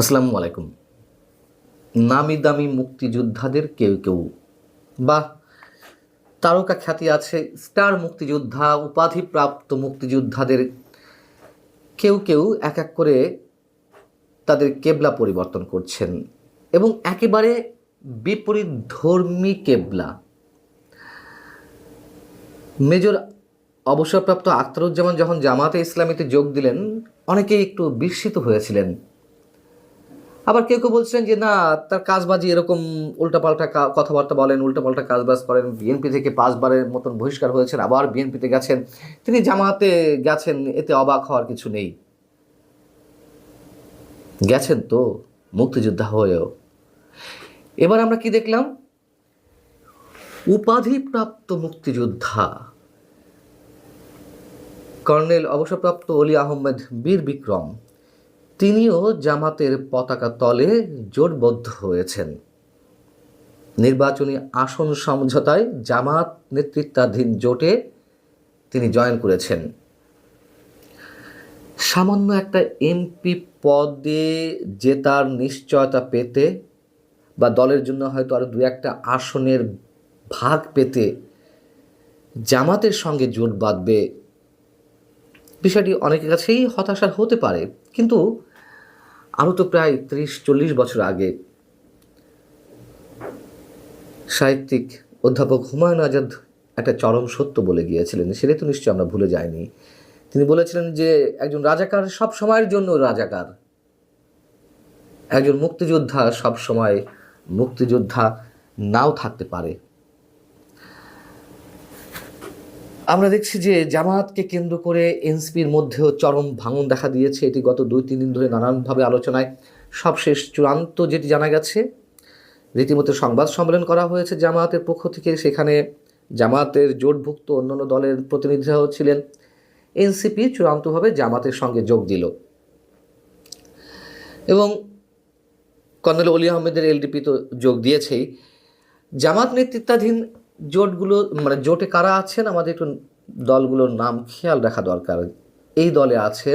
আসসালামু আলাইকুম। নামি দামি মুক্তিযোদ্ধাদের কেউ কেউ বা তারকা খ্যাতি আছে স্টার মুক্তিযোদ্ধা, উপাধিপ্রাপ্ত মুক্তিযোদ্ধাদের কেউ কেউ এক এক করে তাদের কেবলা পরিবর্তন করছেন এবং একেবারে বিপরীত ধর্মী কেবলা। মেজর অবসরপ্রাপ্ত আখতারুজ্জামান যখন জামাতে ইসলামীতে যোগ দিলেন, অনেকেই একটু বিস্মিত হয়েছিলেন। আবার কেউ কেউ বলছিলেন যে, না, তার কাজবাজি এরকম উল্টাপাল্টা কথাবার্তা বলেন, উল্টাপাল্টা কাজবাজ করেন। বিএনপি থেকে পাঁচবারের মতন বহিষ্কার হয়েছেন, আবার বিএনপিতে গেছেন। তিনি জামাতে গেছেন, এতে অবাক হওয়ার কিছু নেই। গেছেন তো, মুক্তিযোদ্ধা হয়েও। এবার আমরা কি দেখলাম? উপাধিপ্রাপ্ত মুক্তিযোদ্ধা। কর্নেল অবসরপ্রাপ্ত অলি আহমেদ বীর বিক্রম। তিনিও জামাতের পতাকা তলে জোটবদ্ধ হয়েছেন। নির্বাচনী আসন সমঝোতায় জামাত নেতৃত্বাধীন জোটে তিনি জয়েন করেছেন। সামান্য একটা এমপি পদে জেতার নিশ্চয়তা পেতে বা দলের জন্য হয়তো আরও দু একটা আসনের ভাগ পেতে জামাতের সঙ্গে জোট বাঁধবে, বিষয়টি অনেকের কাছেই হতাশার হতে পারে। কিন্তু আরও তো প্রায় ত্রিশ, চল্লিশ বছর আগে সাহিত্যিক অধ্যাপক হুমায়ুন আজাদ একটা চরম সত্য বলে গিয়েছিলেন সেটা তো নিশ্চয়ই আমরা ভুলে যাইনি। তিনি বলেছিলেন যে একজন রাজাকার সব সময়ের জন্য রাজাকার। একজন মুক্তিযোদ্ধা সব সময় মুক্তিযোদ্ধা নাও থাকতে পারে। আমরা দেখছি যে জামায়াতকে কেন্দ্র করে এনসিপির মধ্যেও চরম ভাঙন দেখা দিয়েছে। এটি গত দুই, তিন দিন ধরে নানানভাবে আলোচনায়। সবশেষ চূড়ান্ত যেটি জানা গেছে, রীতিমতো সংবাদ সম্মেলন করা হয়েছে জামায়াতের পক্ষ থেকে। সেখানে জামায়াতের জোটভুক্ত অন্যান্য দলের প্রতিনিধিরাও ছিলেন। এনসিপি চূড়ান্তভাবে জামাতের সঙ্গে যোগ দিল। এবং কর্নেল অলি আহমেদের এলডিপি তো যোগ দিয়েছেই। জামাত নেতৃত্বাধীন জোটগুলো মানে জোটে কারা আছেন? আমাদের একটু দলগুলোর নাম খেয়াল রাখা দরকার। এই দলে আছে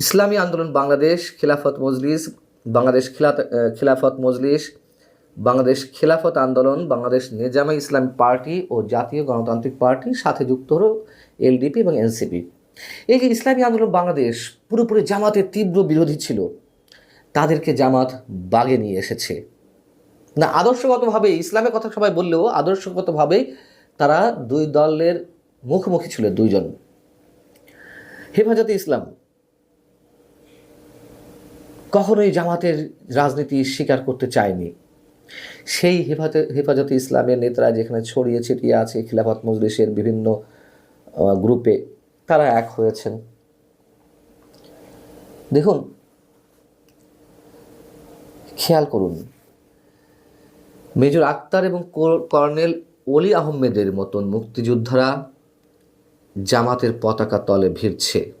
ইসলামী আন্দোলন, বাংলাদেশ খিলাফত মজলিস, বাংলাদেশ খিলাত খিলাফত মজলিস, বাংলাদেশ খিলাফত আন্দোলন, বাংলাদেশ নিজামে ইসলামী পার্টি ও জাতীয় গণতান্ত্রিক পার্টি সাথে যুক্ত হল এলডিপি এবং এনসিপি। এই যে ইসলামী আন্দোলন বাংলাদেশ পুরোপুরি জামাতের তীব্র বিরোধী ছিল, তাদেরকে জামাত বাগে নিয়ে এসেছে। না, আদর্শগতভাবে, ইসলামের কথা সবাই বললেও আদর্শগতভাবেই তারা দুই দলের মুখোমুখি ছিল, দুইজন। হেফাজতে ইসলাম। কখনোই জামাতের রাজনীতি স্বীকার করতে চায়নি। সেই হেফাজতে হেফাজতে ইসলামের নেতারা যেখানে ছড়িয়ে ছিটিয়ে আছে, খিলাফত মজলিসের বিভিন্ন গ্রুপে, তারা এক হয়েছেন। দেখুন, খেয়াল করুন মেজর আক্তার এবং কর- কর্নেল অলি আহমেদের মতন মুক্তিযোদ্ধারা জামাতের পতাকা তলে ভিড়ছে।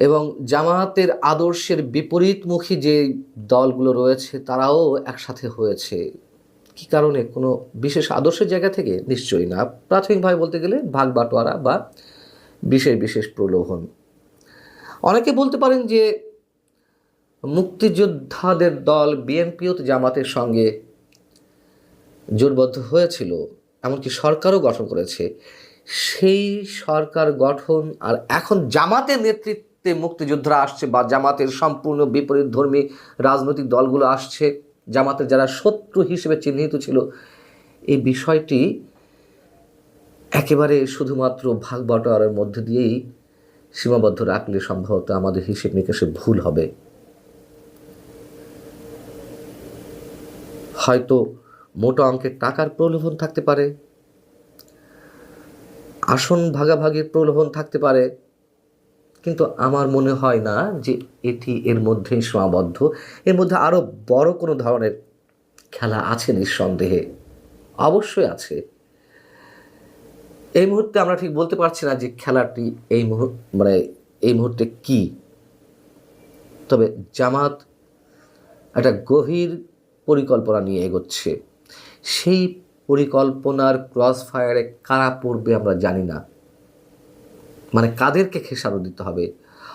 এবং জামাতের আদর্শের বিপরীতমুখী যে দলগুলো রয়েছে, তারাও একসাথে হয়েছে। কি কারণে? কোনো বিশেষ আদর্শের জায়গা থেকে? নিশ্চয়ই না। প্রাথমিকভাবে বলতে গেলে ভাগ বাটোয়ারা বা বিশেষ বিশেষ প্রলোভন। অনেকে বলতে পারেন যে মুক্তিযোদ্ধাদের দল বিএনপিও জামাতের সঙ্গে জোটবদ্ধ হয়েছিল, এমনকি সরকারও গঠন করেছে। সেই সরকার গঠন আর এখন জামাতের নেতৃত্বে মুক্তিযোদ্ধারা আসছে বা জামাতের সম্পূর্ণ বিপরীত ধর্মী রাজনৈতিক দলগুলো আসছে, জামাতের যারা শত্রু হিসেবে চিহ্নিত ছিল, এই বিষয়টি একেবারে শুধুমাত্র ভাগ বাটোয়ারার মধ্যে দিয়েই সীমাবদ্ধ রাখলে সম্ভবত আমাদের হিসেব নিকেশে ভুল হবে। হয়তো মোটা অঙ্কের টাকার প্রলোভন থাকতে পারে, আসন ভাগাভাগির প্রলোভন থাকতে পারে, কিন্তু আমার মনে হয় না যে এটি এর মধ্যেই সীমাবদ্ধ। এর মধ্যে আরও বড় কোনো ধরনের খেলা আছে নিঃসন্দেহে। অবশ্যই আছে। এই মুহূর্তে আমরা ঠিক বলতে পারছি না যে খেলাটি এই মুহূর্ত মানে এই মুহূর্তে কি। তবে জামাত একটা গভীর পরিকল্পনা নিয়ে এগোচ্ছে। সেই পরিকল্পনার ক্রস ফায়ারে কারা পড়বে আমরা জানি না। মানে কাদেরকে খেসারত দিতে হবে?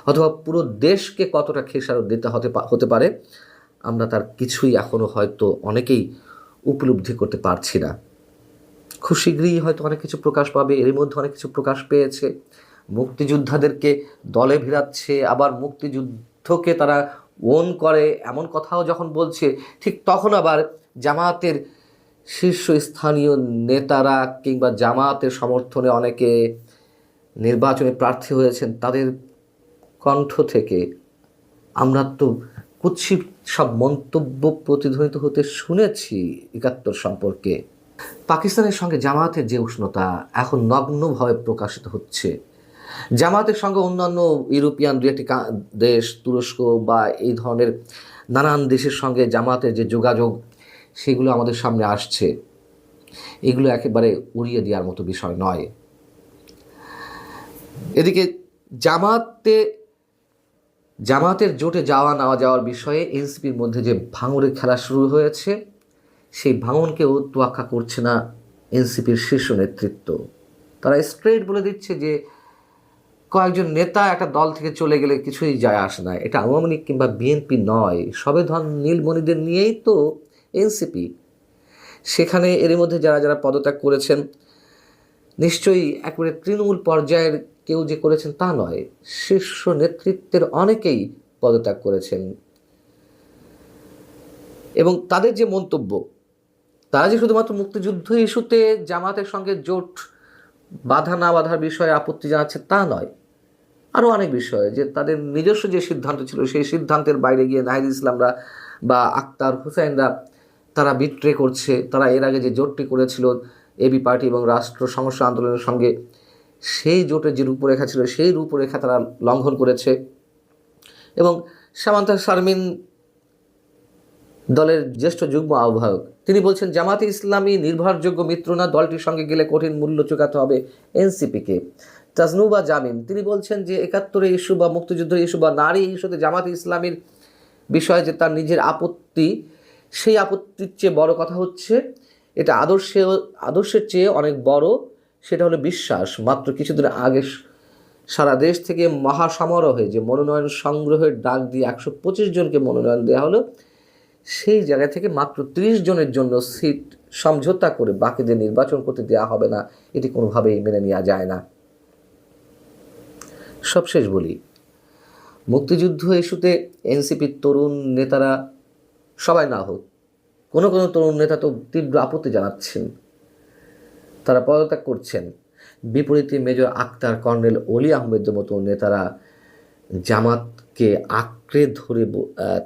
অথবা পুরো দেশকে কতটা খেসারত দিতে হতে হতে পারে? আমরা তার কিছুই এখনও হয়তো অনেকেই উপলব্ধি করতে পারছি না। খুব শীঘ্রই হয়তো অনেক কিছু প্রকাশ পাবে এর মধ্যে অনেক কিছু প্রকাশ পেয়েছে। মুক্তিযোদ্ধাদেরকে দলে ভিড়াচ্ছে, আবার মুক্তিযুদ্ধকে তারা ওন করে, এমন কথাও যখন বলছে, ঠিক তখন আবার জামায়াতের শীর্ষস্থানীয় নেতারা কিংবা জামায়াতের সমর্থনে অনেকে নির্বাচনে প্রার্থী হয়েছেন, তাদের কণ্ঠ থেকে আমরা তো কুৎসিত সব মন্তব্য প্রতিধ্বনিত হতে শুনেছি একাত্তর সম্পর্কে। পাকিস্তানের সঙ্গে জামায়াতের যে উষ্ণতা এখন নগ্নভাবে প্রকাশিত হচ্ছে। জামায়াতের সঙ্গে অন্যান্য ইউরোপিয়ান দু একটি দেশ, তুরস্ক বা এই ধরনের নানান দেশের সঙ্গে জামাতের যে যোগাযোগ, সেগুলো আমাদের সামনে আসছে। এগুলো একেবারে উড়িয়ে দেওয়ার মতো বিষয় নয়। এদিকে জামাতে জামাতের জোটে যাওয়া না যাওয়ার বিষয়ে এনসিপির মধ্যে যে ভাঙরের খেলা শুরু হয়েছে, সেই ভাঙনকেও তোয়াক্কা করছে না এনসিপির শীর্ষ নেতৃত্ব। তারা স্ট্রেট বলে দিচ্ছে যে কয়েকজন নেতা একটা দল থেকে চলে গেলে কিছুই যায় আসে না। এটা আওয়ামী লীগ কিংবা বিএনপি নয়। সবে ধন নীলমণিদের নিয়েই তো এনসিপি। সেখানে এর মধ্যে যারা যারা পদত্যাগ করেছেন, নিশ্চয়ই একেবারে তৃণমূল পর্যায়ের কেউ যে করেছেন তা নয়, শীর্ষ নেতৃত্বের অনেকেই পদত্যাগ করেছেন। এবং তাদের যে মন্তব্য, তারা যে শুধুমাত্র মুক্তিযুদ্ধ ইস্যুতে জামাতের সঙ্গে জোট বাধা না বাধার বিষয়ে আপত্তি জানাচ্ছে তা নয়। আরও অনেক বিষয়, যে তাদের নিজস্ব যে সিদ্ধান্ত ছিল, সেই সিদ্ধান্তের বাইরে গিয়ে নাহিদ ইসলামরা বা আক্তার হুসাইনরা তারা বিট্রে করছে। তারা এর আগে যে জোটটি করেছিল এবি পার্টি এবং রাষ্ট্র সমস্যা আন্দোলনের সঙ্গে, সেই জোটের যে রূপরেখা ছিল, সেই রূপরেখা তারা লঙ্ঘন করেছে। এবং সামান্তা শারমিন দলের জ্যেষ্ঠ যুগ্ম আহ্বায়ক, তিনি বলছেন, জামাতে ইসলামী নির্ভরযোগ্য মিত্র না, দলটির সঙ্গে গেলে কঠিন মূল্য চুকাতে হবে এনসিপিকে। তাজনুবা জামিন। তিনি বলছেন যে একাত্তরের ইস্যু বা মুক্তিযুদ্ধের ইস্যু বা নারী ইস্যুতে জামাতে ইসলামীর বিষয়ে যে তার নিজের আপত্তি, সেই আপত্তির চেয়ে বড় কথা হচ্ছে, এটা আদর্শে আদর্শের চেয়ে অনেক বড়, সেটা হলো বিশ্বাস। মাত্র কিছুদিন আগে সারা দেশ থেকে মহাসমারোহে যে মনোনয়ন সংগ্রহের ডাক দিয়ে একশো পঁচিশ জনকে মনোনয়ন দেওয়া হলো, সেই জায়গা থেকে মাত্র ত্রিশ জনের জন্য সিট সমঝোতা করে বাকিদের নির্বাচন করতে দেওয়া হবে না। এটি কোনোভাবেই মেনে নেওয়া যায় না। সবশেষ বলি। মুক্তিযুদ্ধ ইস্যুতে এনসিপির তরুণ নেতারা সবাই না হোক, কোনো কোনো তরুণ নেতা তো তীব্র আপত্তি জানাচ্ছেন। তারা পদত্যাগ করছেন। বিপরীতে মেজর আক্তার কর্নেল অলি আহমেদের মতো নেতারা জামাতকে আঁকড়ে ধরে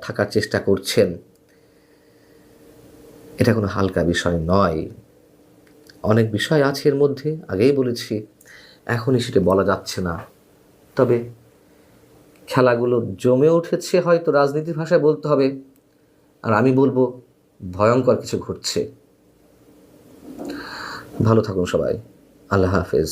থাকার চেষ্টা করছেন। এটা কোনো হালকা বিষয় নয়। অনেক বিষয় আছে এর মধ্যে, আগেই বলেছি। এখনই সেটা বলা যাচ্ছে না। তবে খেলাগুলো জমে উঠেছে হয়তো রাজনীতির ভাষায় বলতে হবে, আর আমি বলব ভয়ঙ্কর কিছু ঘটছে। ভালো থাকুন সবাই। আল্লাহ হাফেজ।